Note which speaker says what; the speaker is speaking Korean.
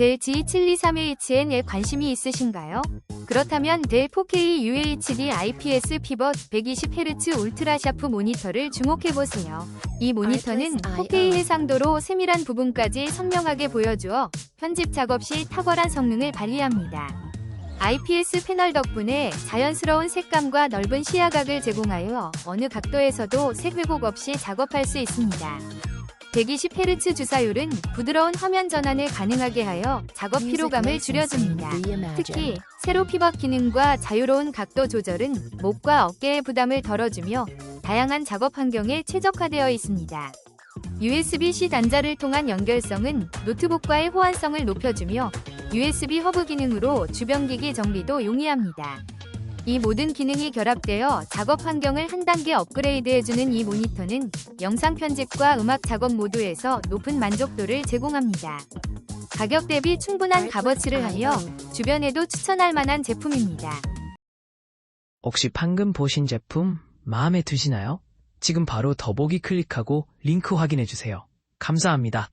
Speaker 1: 델 G723HN에 관심이 있으신가요? 그렇다면 델 4K UHD IPS 피벗 120Hz 울트라 샤프 모니터를 주목해보세요. 이 모니터는 4K 해상도로 세밀한 부분까지 선명하게 보여주어 편집 작업 시 탁월한 성능을 발휘합니다. IPS 패널 덕분에 자연스러운 색감과 넓은 시야각을 제공하여 어느 각도에서도 색 왜곡 없이 작업할 수 있습니다. 120Hz 주사율은 부드러운 화면 전환을 가능하게 하여 작업 피로감을 줄여줍니다. 특히 세로 피벗 기능과 자유로운 각도 조절은 목과 어깨의 부담을 덜어주며 다양한 작업 환경에 최적화되어 있습니다. USB-C 단자를 통한 연결성은 노트북과의 호환성을 높여주며 USB 허브 기능으로 주변 기기 정리도 용이합니다. 이 모든 기능이 결합되어 작업 환경을 한 단계 업그레이드해주는 이 모니터는 영상 편집과 음악 작업 모두에서 높은 만족도를 제공합니다. 가격 대비 충분한 값어치를 하여 주변에도 추천할 만한 제품입니다.
Speaker 2: 혹시 방금 보신 제품 마음에 드시나요? 지금 바로 더보기 클릭하고 링크 확인해 주세요. 감사합니다.